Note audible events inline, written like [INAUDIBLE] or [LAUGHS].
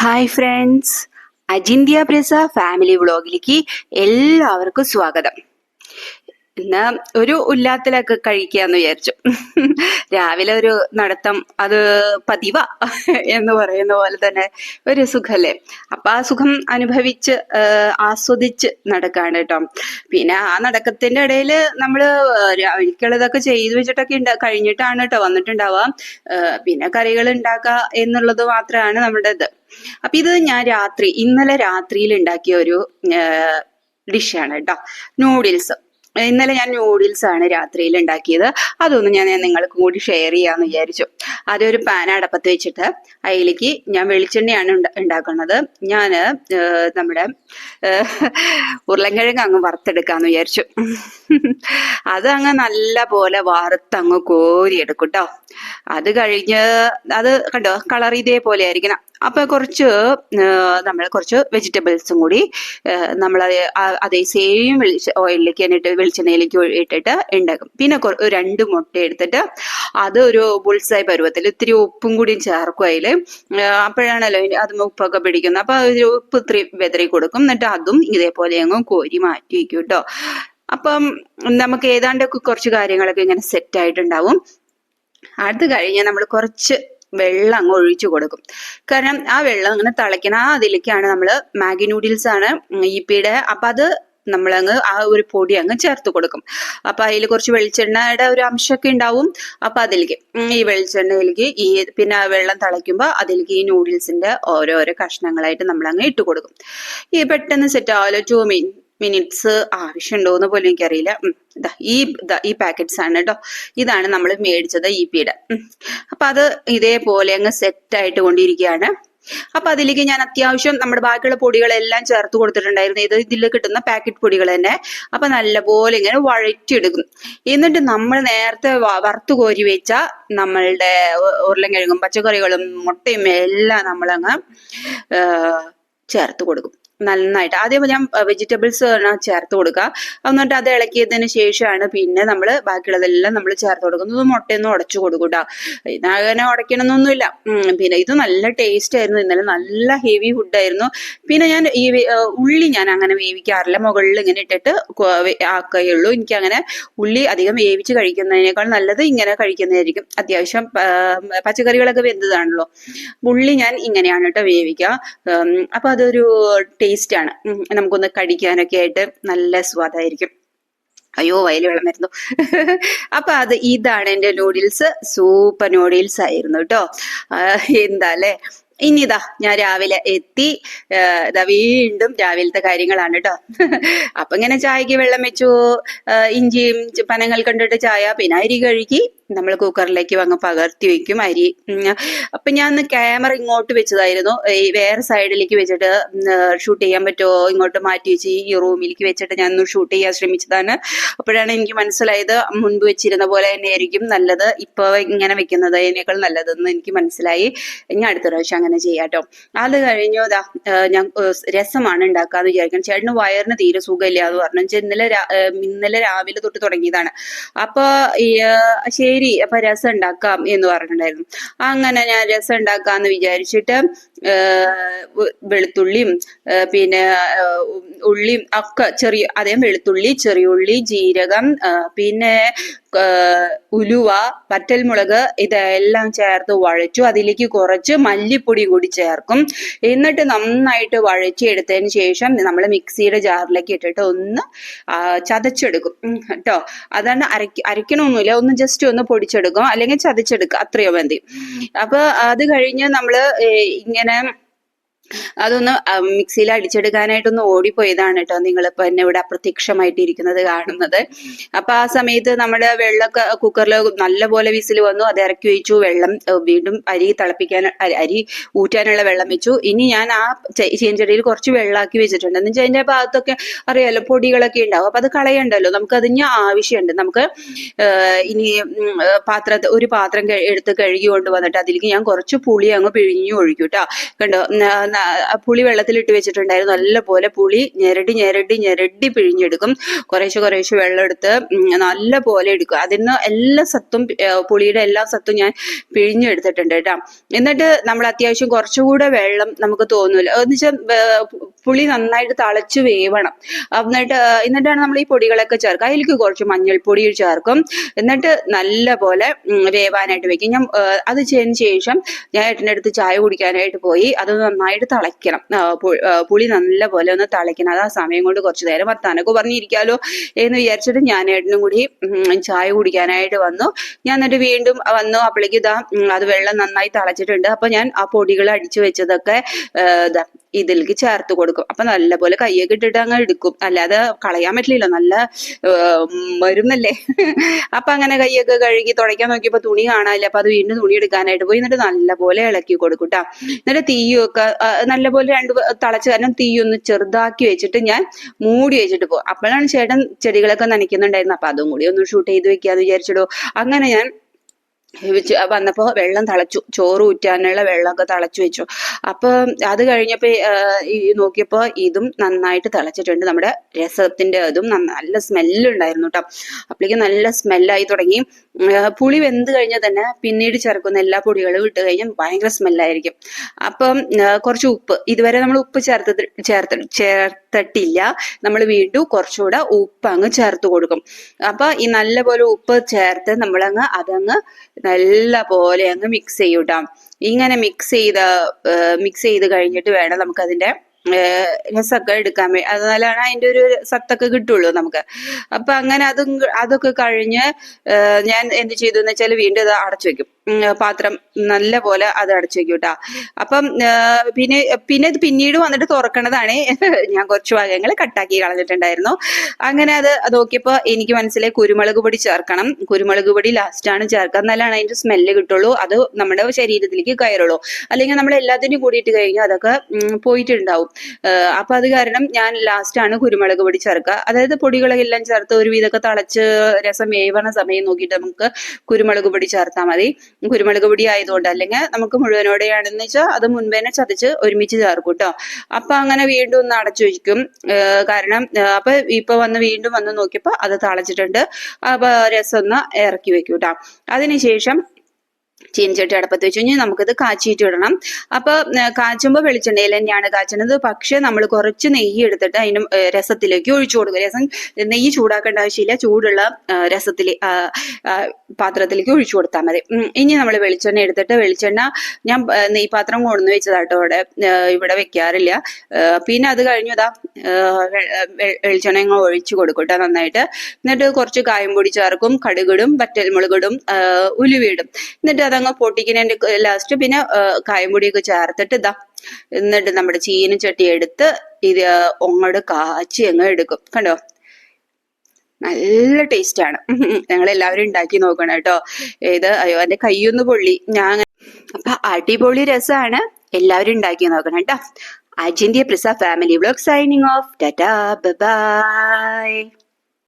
Hi friends അജിന്ത്യ പ്രസ family വ്ളോഗിലേക്ക് എല്ലാവർക്കും സ്വാഗതം. ഇന്ന് ഒരു ഉല്ലാത്തിലൊക്കെ കഴിക്കാന്ന് വിചാരിച്ചു. രാവിലെ ഒരു നടത്തം അത് പതിവ എന്ന് പറയുന്ന പോലെ തന്നെ ഒരു സുഖല്ലേ. അപ്പൊ ആ സുഖം അനുഭവിച്ച് ആസ്വദിച്ച് നടക്കാണ് കേട്ടോ. പിന്നെ ആ നടക്കത്തിന്റെ ഇടയിൽ നമ്മൾ രാവിലേക്കുള്ളതൊക്കെ ചെയ്തു വെച്ചിട്ടൊക്കെ ഉണ്ടാ കഴിഞ്ഞിട്ടാണ് കേട്ടോ വന്നിട്ടുണ്ടാവുക. പിന്നെ കറികൾ ഉണ്ടാക്കുക എന്നുള്ളത് മാത്രമാണ് നമ്മുടെ ഇത്. അപ്പൊ ഇത് ഞാൻ രാത്രി ഇന്നലെ രാത്രിയിൽ ഉണ്ടാക്കിയ ഒരു ഡിഷാണ് കേട്ടോ. നൂഡിൽസ്. ഇന്നലെ ഞാൻ നൂഡിൽസ് ആണ് രാത്രിയിൽ ഉണ്ടാക്കിയത്. അതൊന്ന് ഞാൻ നിങ്ങൾക്ക് കൂടി ഷെയർ ചെയ്യാന്ന് വിചാരിച്ചു. അതൊരു പാൻ അടപ്പത്ത് വെച്ചിട്ട് അതിലേക്ക് ഞാൻ വെളിച്ചെണ്ണയാണ് ഉണ്ട- ഉണ്ടാക്കുന്നത്. ഞാൻ നമ്മുടെ ഏഹ്, ഉരുളൻകിഴങ്ങ് അങ്ങ് വറുത്തെടുക്കാന്ന് വിചാരിച്ചു. അത് അങ്ങ് നല്ല പോലെ വറുത്തങ്ങ് കോരിയെടുക്കും കേട്ടോ അത് കഴിഞ്ഞ് അത് കണ്ടോ? കളർ ഇതേപോലെ ആയിരിക്കണം. അപ്പൊ കുറച്ച് നമ്മൾ കുറച്ച് വെജിറ്റബിൾസും കൂടി നമ്മൾ അതേ സെയിം വെളിച്ച ഓയിലിലേക്ക് തന്നെ ഇട്ട് വെളിച്ചെണ്ണയിലേക്ക് ഇട്ടിട്ട് ഉണ്ടാക്കും പിന്നെ രണ്ട് മുട്ട എടുത്തിട്ട് അത് ഒരു ബുൾസായി പരുവത്തിൽ ഇത്തിരി ഉപ്പും കൂടി ചേർക്കും അതിൽ. അപ്പോഴാണല്ലോ അത് ഉപ്പൊക്കെ പിടിക്കുന്നത്. അപ്പൊ ഒരു ഉപ്പ് ഇത്തിരി വെതറി കൊടുക്കും. എന്നിട്ട് അതും ഇതേപോലെ അങ്ങ് കോരി മാറ്റി വയ്ക്കും കേട്ടോ അപ്പം നമുക്ക് ഏതാണ്ടൊക്കെ കുറച്ച് കാര്യങ്ങളൊക്കെ ഇങ്ങനെ സെറ്റ് ആയിട്ടുണ്ടാവും. അത് കഴിഞ്ഞ് നമ്മൾ കുറച്ച് വെള്ളം അങ്ങ് ഒഴിച്ചു കൊടുക്കും. കാരണം ആ വെള്ളം അങ്ങനെ തിളയ്ക്കണം ആ അതിലേക്കാണ് നമ്മൾ മാഗി നൂഡിൽസ് ആണ് ഈപ്പിയുടെ അപ്പൊ അത് നമ്മളങ്ങ് ആ ഒരു പൊടി അങ്ങ് ചേർത്ത് കൊടുക്കും. അപ്പൊ അതിൽ കുറച്ച് വെളിച്ചെണ്ണയുടെ ഒരു അംശമൊക്കെ ഉണ്ടാവും അപ്പൊ അതിലേക്ക് ഈ വെളിച്ചെണ്ണയിലേക്ക് ഈ പിന്നെ വെള്ളം തിളയ്ക്കുമ്പോൾ അതിലേക്ക് ഈ നൂഡിൽസിന്റെ ഓരോരോ കഷ്ണങ്ങളായിട്ട് നമ്മൾ അങ്ങ് ഇട്ട് കൊടുക്കും. ഈ പെട്ടെന്ന് സെറ്റ് ആവല്ലോ ടു മിനിറ്റ്സ് ആവശ്യമുണ്ടോ എന്ന് പോലും എനിക്കറിയില്ല. ഈ ഈ പാക്കറ്റ്സ് ആണ് കേട്ടോ ഇതാണ് നമ്മൾ മേടിച്ചത് ഇ പിയുടെ അപ്പൊ അത് ഇതേപോലെ അങ്ങ് സെറ്റ് ആയിട്ട് കൊണ്ടിരിക്കുകയാണ്. അപ്പൊ അതിലേക്ക് ഞാൻ അത്യാവശ്യം നമ്മുടെ ബാക്കിയുള്ള പൊടികളെല്ലാം ചേർത്ത് കൊടുത്തിട്ടുണ്ടായിരുന്നു. ഇത് ഇതിൽ കിട്ടുന്ന പാക്കറ്റ് പൊടികൾ തന്നെ. അപ്പൊ നല്ലപോലെ ഇങ്ങനെ വഴറ്റിയെടുക്കും. എന്നിട്ട് നമ്മൾ നേരത്തെ വറുത്ത് കോരി വെച്ച നമ്മളുടെ ഉരുളൻകിഴങ്ങും പച്ചക്കറികളും മുട്ടയും എല്ലാം നമ്മളങ്ങ് ചേർത്ത് കൊടുക്കും. നന്നായിട്ട്. ആദ്യം ഞാൻ വെജിറ്റബിൾസ് ചേർത്ത് കൊടുക്കുക. എന്നിട്ട് അത് ഇളക്കിയതിന് ശേഷമാണ് പിന്നെ നമ്മൾ ബാക്കിയുള്ളതെല്ലാം നമ്മൾ ചേർത്ത് കൊടുക്കുന്നത്. മുട്ടയൊന്നും ഉടച്ചു കൊടുക്കൂട്ടാ ഇതങ്ങനെ ഉടയ്ക്കണമെന്നൊന്നുമില്ല പിന്നെ ഇത് നല്ല ടേസ്റ്റ് ആയിരുന്നു. ഇന്നലെ നല്ല ഹെവി ഫുഡായിരുന്നു പിന്നെ ഞാൻ ഈ ഉള്ളി ഞാൻ അങ്ങനെ വേവിക്കാറില്ല. മുകളിൽ ഇങ്ങനെ ഇട്ടിട്ട് ആക്കുകയുള്ളൂ. എനിക്ക് അങ്ങനെ ഉള്ളി അധികം വേവിച്ച് കഴിക്കുന്നതിനേക്കാൾ നല്ലത് ഇങ്ങനെ കഴിക്കുന്നതായിരിക്കും. അത്യാവശ്യം പച്ചക്കറികളൊക്കെ വെന്തതാണല്ലോ. ഉള്ളി ഞാൻ ഇങ്ങനെയാണ് കേട്ടോ വേവിക്കുക. അപ്പൊ അതൊരു ടേസ്റ്റ് ആണ്. നമുക്കൊന്ന് കഴിക്കാനൊക്കെ ആയിട്ട് നല്ല സ്വാദായിരിക്കും. അയ്യോ വയൽ വെള്ളം [LAUGHS] അപ്പൊ അത് ഇതാണ് എന്റെ നൂഡിൽസ് സൂപ്പർ നൂഡിൽസ് ആയിരുന്നു കേട്ടോ എന്താ അല്ലേ ഇനിതാ ഞാൻ രാവിലെ എത്തി. ഇതാ വീണ്ടും രാവിലത്തെ കാര്യങ്ങളാണ് കേട്ടോ [LAUGHS] അപ്പൊ ഇങ്ങനെ ചായക്ക് വെള്ളം വെച്ചു. ഇഞ്ചിയും പനങ്ങൾ കണ്ടിട്ട് ചായ പിന്നെ അരി കഴുകി. നമ്മൾ കുക്കറിലേക്ക് അങ്ങ് പകർത്തി വെക്കും അരി. അപ്പൊ ഞാൻ ക്യാമറ ഇങ്ങോട്ട് വെച്ചതായിരുന്നു. ഈ വേറെ സൈഡിലേക്ക് വെച്ചിട്ട് ഷൂട്ട് ചെയ്യാൻ പറ്റുമോ ഇങ്ങോട്ട് മാറ്റി വെച്ച് ഈ റൂമിലേക്ക് വെച്ചിട്ട് ഞാൻ ഒന്ന് ഷൂട്ട് ചെയ്യാൻ ശ്രമിച്ചതാണ്. അപ്പോഴാണ് എനിക്ക് മനസ്സിലായത് മുൻപ് വെച്ചിരുന്ന പോലെ തന്നെ ആയിരിക്കും നല്ലത്. ഇപ്പൊ ഇങ്ങനെ വെക്കുന്നത് അതിനേക്കാൾ നല്ലതെന്ന് എനിക്ക് മനസ്സിലായി. ഇനി അടുത്ത പ്രാവശ്യം അങ്ങനെ ചെയ്യാട്ടോ. അത് കഴിഞ്ഞു ദാ ഞാൻ രസമാണ് ഉണ്ടാക്കാന്ന് വിചാരിക്കണം ചേട്ടന് വയറിന് തീരെ സുഖമില്ല എന്ന് പറഞ്ഞു. ഇന്നലെ ഇന്നലെ രാവിലെ തൊട്ട് തുടങ്ങിയതാണ്. അപ്പൊ ഈ ശരി അപ്പൊ രസം ഉണ്ടാക്കാം എന്ന് പറഞ്ഞിട്ടുണ്ടായിരുന്നു. അങ്ങനെ ഞാൻ രസം ഉണ്ടാക്കാന്ന് വിചാരിച്ചിട്ട് വെളുത്തുള്ളിയും പിന്നെ ഉള്ളിയും ഒക്കെ ചെറിയ അതേ വെളുത്തുള്ളി ചെറിയ ഉള്ളി ജീരകം പിന്നെ ഉലുവ പറ്റൽമുളക് ഇതെല്ലാം ചേർത്ത് വഴച്ചു അതിലേക്ക് കുറച്ച് മല്ലിപ്പൊടി കൂടി ചേർക്കും. എന്നിട്ട് നന്നായിട്ട് വഴച്ചെടുത്തതിന് ശേഷം നമ്മൾ മിക്സിയുടെ ജാറിലേക്ക് ഇട്ടിട്ട് ഒന്ന് ചതച്ചെടുക്കും. കേട്ടോ? അതാണ് അരക്ക അരക്കണമൊന്നുമില്ല ഒന്ന് ജസ്റ്റ് ഒന്ന് പൊടിച്ചെടുക്കും. അല്ലെങ്കിൽ ചതച്ചെടുക്കുക. അത്രയോ മതി. അപ്പൊ അത് കഴിഞ്ഞ് നമ്മൾ ഏ, ഇങ്ങനെ അതൊന്ന് മിക്സിയിൽ അടിച്ചെടുക്കാനായിട്ടൊന്ന് ഓടിപ്പോയതാണ് കേട്ടോ നിങ്ങളിപ്പോ എന്നെ ഇവിടെ അപ്രത്യക്ഷമായിട്ടിരിക്കുന്നത് കാണുന്നത്. അപ്പൊ ആ സമയത്ത് നമ്മുടെ വെള്ളമൊക്കെ കുക്കറിൽ നല്ലപോലെ വിസിൽ വന്നു അത് ഇറക്കി വെച്ചു വെള്ളം വീണ്ടും അരി തിളപ്പിക്കാൻ അരി- ഊറ്റാനുള്ള വെള്ളം വെച്ചു. ഇനി ഞാൻ ആ ചീൻചെടിയിൽ കുറച്ച് വെള്ളമാക്കി വെച്ചിട്ടുണ്ട്. എന്ന് വെച്ചാൽ അതിന്റെ ഭാഗത്തൊക്കെ അറിയാലോ പൊടികളൊക്കെ ഉണ്ടാവും. അപ്പൊ അത് കളയണ്ടല്ലോ. നമുക്ക് അതിന് ആവശ്യമുണ്ട്. നമുക്ക് ഇനി പാത്ര ഒരു പാത്രം എടുത്ത് കഴുകി കൊണ്ടുവന്നിട്ട് അതിലേക്ക് ഞാൻ കുറച്ച് പുളി അങ്ങ് പിഴിഞ്ഞു ഒഴിക്കും കേട്ടോ കണ്ടോ? പുളി വെള്ളത്തിലിട്ട് വെച്ചിട്ടുണ്ടായിരുന്നു. നല്ലപോലെ പുളി ഞെരടി ഞെരടി ഞെരടി പിഴിഞ്ഞെടുക്കും. കുറേശ്ശെ കുറേശ്ശെ വെള്ളം എടുത്ത് നല്ല പോലെ എടുക്കും. അതിൽ നിന്ന് എല്ലാ സത്തും പുളിയുടെ എല്ലാ സത്തും ഞാൻ പിഴിഞ്ഞെടുത്തിട്ടുണ്ട് കേട്ടോ. എന്നിട്ട് നമ്മൾ അത്യാവശ്യം കുറച്ചുകൂടെ വെള്ളം നമുക്ക് തോന്നൂല. എന്ന് വെച്ചാൽ പുളി നന്നായിട്ട് തളച്ച് വേവണം. എന്നിട്ട് എന്നിട്ടാണ് നമ്മൾ ഈ പൊടികളൊക്കെ ചേർക്കുക. അതിലേക്ക് കുറച്ച് മഞ്ഞൾപ്പൊടി ചേർക്കും. എന്നിട്ട് നല്ല പോലെ വേവാനായിട്ട് വെക്കും. ഞാൻ അത് ചെയ്തതിന് ശേഷം ഞാൻ ഏട്ടന്റെ അടുത്ത് ചായ കുടിക്കാനായിട്ട് പോയി. അത് നന്നായിട്ട് തിളയ്ക്കണം. പുളി നല്ല പോലെ ഒന്ന് തിളയ്ക്കണം. അത് ആ സമയം കൊണ്ട് കുറച്ച് നേരം വർത്താനൊക്കെ പറഞ്ഞിരിക്കാലോ എന്ന് വിചാരിച്ചിട്ട് ഞാൻ ഏട്ടനും കൂടി ചായ കുടിക്കാനായിട്ട് വന്നു. ഞാൻ എന്നിട്ട് വീണ്ടും വന്നു. അപ്പോഴേക്ക് ഇതാ അത് വെള്ളം നന്നായി തിളച്ചിട്ടുണ്ട്. അപ്പൊ ഞാൻ ആ പൊടികൾ അടിച്ചു വെച്ചതൊക്കെ ഇതിലേക്ക് ചേർത്ത് കൊടുക്കും. അപ്പൊ നല്ലപോലെ കയ്യൊക്കെ ഇട്ടിട്ട് അങ്ങ് എടുക്കും. അല്ലാതെ കളയാൻ പറ്റില്ലല്ലോ. നല്ല മരുന്നല്ലേ അപ്പൊ അങ്ങനെ കയ്യൊക്കെ കഴുകി തുടയ്ക്കാൻ നോക്കിയപ്പോ തുണി കാണാനില്ല. അപ്പൊ അത് വീണ്ടും തുണി എടുക്കാനായിട്ട് പോയി. എന്നിട്ട് നല്ലപോലെ ഇളക്കി കൊടുക്കും ട്ടാ. എന്നിട്ട് തീയൊക്കെ നല്ല നല്ലപോലെ രണ്ട് തളച്ച് കാരണം തീയൊന്ന് ചെറുതാക്കി വെച്ചിട്ട് ഞാൻ മൂടി വെച്ചിട്ട് പോകും അപ്പോഴാണ് ചേട്ടൻ ചെടികളൊക്കെ നനയ്ക്കുന്നുണ്ടായിരുന്നു അപ്പൊ അതും കൂടി ഒന്ന് ഷൂട്ട് ചെയ്ത് വെക്കാന്ന് വിചാരിച്ചിടോ. അങ്ങനെ ഞാൻ വെച്ച്. വന്നപ്പോ വെള്ളം തിളച്ചു. ചോറ് ഊറ്റാനുള്ള വെള്ളമൊക്കെ തിളച്ചു വെച്ചു. അപ്പൊ അത് കഴിഞ്ഞപ്പോ ആ, ഈ നോക്കിയപ്പോ ഇതും നന്നായിട്ട് തിളച്ചിട്ടുണ്ട്. നമ്മുടെ രസത്തിന്റെ അതും നല്ല സ്മെല്ല് ഉണ്ടായിരുന്നു കേട്ടോ അപ്പോഴേക്കും നല്ല സ്മെല്ലായി തുടങ്ങി. പുളി വെന്ത് കഴിഞ്ഞാൽ തന്നെ പിന്നീട് ചേർക്കുന്ന എല്ലാ പൊടികളും ഇട്ട് കഴിഞ്ഞാൽ ഭയങ്കര സ്മെല്ലായിരിക്കും അപ്പം കുറച്ച് ഉപ്പ്. ഇതുവരെ നമ്മൾ ഉപ്പ് ചേർത്ത് ചേർത്ത് ചേർത്തിട്ടില്ല. നമ്മൾ വീണ്ടും കുറച്ചുകൂടെ ഉപ്പ് അങ്ങ് ചേർത്ത് കൊടുക്കും. അപ്പൊ ഈ നല്ല പോലെ ഉപ്പ് ചേർത്ത് നമ്മളങ്ങ് അതങ്ങ് നല്ല പോലെ അങ്ങ് മിക്സ് ചെയ്യൂട്ടാം. ഇങ്ങനെ മിക്സ് ചെയ്ത് മിക്സ് ചെയ്ത് കഴിഞ്ഞിട്ട് വേണം നമുക്ക് അതിന്റെ രസമൊക്കെ എടുക്കാൻ വേണ്ടി നല്ലതാണ് അതിന്റെ ഒരു സത്തൊക്കെ കിട്ടുള്ളൂ നമുക്ക്. അപ്പൊ അങ്ങനെ അതും അതൊക്കെ കഴിഞ്ഞ് ഞാൻ എന്ത് ചെയ്തു എന്ന് വെച്ചാൽ വീണ്ടും ഇത് അടച്ചു വെക്കും. പാത്രം നല്ല പോലെ അത് അടച്ചു വെക്കും കേട്ടോ. അപ്പം പിന്നെ പിന്നെ ഇത് പിന്നീട് വന്നിട്ട് തുറക്കണതാണ്. [LAUGHS] ഞാൻ കുറച്ച് ഭാഗങ്ങൾ കട്ടാക്കി കളഞ്ഞിട്ടുണ്ടായിരുന്നു. അങ്ങനെ അത് നോക്കിയപ്പോൾ എനിക്ക് മനസ്സിലായി കുരുമുളക് പൊടി ചേർക്കണം. കുരുമുളക് പൊടി ലാസ്റ്റ് ആണ് ചേർക്കുക എന്നാലാണ് അതിന്റെ സ്മെല്ല് കിട്ടുള്ളൂ. അത് നമ്മുടെ ശരീരത്തിലേക്ക് കയറുള്ളൂ. അല്ലെങ്കിൽ നമ്മൾ എല്ലാത്തിനും കൂടിയിട്ട് കഴിഞ്ഞാൽ അതൊക്കെ പോയിട്ടുണ്ടാവും. അപ്പൊ അത് കാരണം ഞാൻ ലാസ്റ്റ് ആണ് കുരുമുളക് പൊടി ചേർക്കുക അതായത് പൊടികളെല്ലാം ചേർത്ത് ഒരു വിധമൊക്കെ തളച്ച് രസം വേവണ സമയം നോക്കിയിട്ട് നമുക്ക് കുരുമുളക് പൊടി ചേർത്താൽ മതി. കുരുമുളക് പൊടി ആയതുകൊണ്ട് അല്ലെങ്കിൽ നമുക്ക് മുഴുവനോടെയാണെന്ന് വെച്ചാൽ അത് മുൻപേനെ ചതച്ച് ഒരുമിച്ച് ചേർക്കും കേട്ടോ അപ്പൊ അങ്ങനെ വീണ്ടും ഒന്ന് അടച്ചു വെക്കും കാരണം അപ്പൊ ഇപ്പൊ വന്ന് വീണ്ടും വന്ന് നോക്കിയപ്പോ അത് തളച്ചിട്ടുണ്ട്. അപ്പൊ രസം ഒന്ന് ഇറക്കി വെക്കും കേട്ടോ അതിനുശേഷം ചീനച്ചട്ടി അടപ്പത്ത് വെച്ച് കഴിഞ്ഞാൽ നമുക്കിത് കാച്ചിയിട്ട് ഇടണം അപ്പൊ കാച്ചുമ്പോൾ വെളിച്ചെണ്ണയിൽ തന്നെയാണ് കാച്ചുന്നത്. പക്ഷെ നമ്മൾ കുറച്ച് നെയ്യ് എടുത്തിട്ട് അതിന് രസത്തിലേക്ക് ഒഴിച്ചു കൊടുക്കുക. രസം നെയ്യ് ചൂടാക്കേണ്ട ആവശ്യമില്ല. ചൂടുള്ള രസത്തിൽ പാത്രത്തിലേക്ക് ഒഴിച്ചു കൊടുത്താൽ മതി. ഇനി നമ്മൾ വെളിച്ചെണ്ണ എടുത്തിട്ട് വെളിച്ചെണ്ണ ഞാൻ നെയ്പാത്രം പാത്രം കൊണ്ടുവന്ന് വെച്ചതാട്ടോ ഇവിടെ ഇവിടെ വെക്കാറില്ല. പിന്നെ അത് കഴിഞ്ഞു ഇതാ വെളിച്ചെണ്ണ ഒഴിച്ചു കൊടുക്കട്ടെ നന്നായിട്ട്. എന്നിട്ട് കുറച്ച് കായം പൊടി ചേർക്കും കടുകിടും വറ്റൽമുളകിടും ഉലുവിടും എന്നിട്ട് അതങ്ങ് പൊട്ടിക്കുന്നതിന്റെ ലാസ്റ്റ് പിന്നെ കായംപൊടിയൊക്കെ കായം ചേർത്തിട്ട് ഇതാ എന്നിട്ട് നമ്മുടെ ചീനച്ചട്ടി എടുത്ത് ഇത് ഒങ്ങട് കാച്ചി അങ്ങ് എടുക്കും. കണ്ടോ? നല്ല ടേസ്റ്റ് ആണ്. [LAUGHS] ഞങ്ങൾ എല്ലാവരും ഉണ്ടാക്കി നോക്കണം കേട്ടോ. ഇത് അയ്യോ എന്റെ കൈയൊന്ന് പൊള്ളി. ഞാൻ അപ്പൊ അടിപൊളി രസമാണ് എല്ലാവരും ഉണ്ടാക്കി നോക്കണം കേട്ടോ. അജിന്റെ Prisa family blog signing off tata bye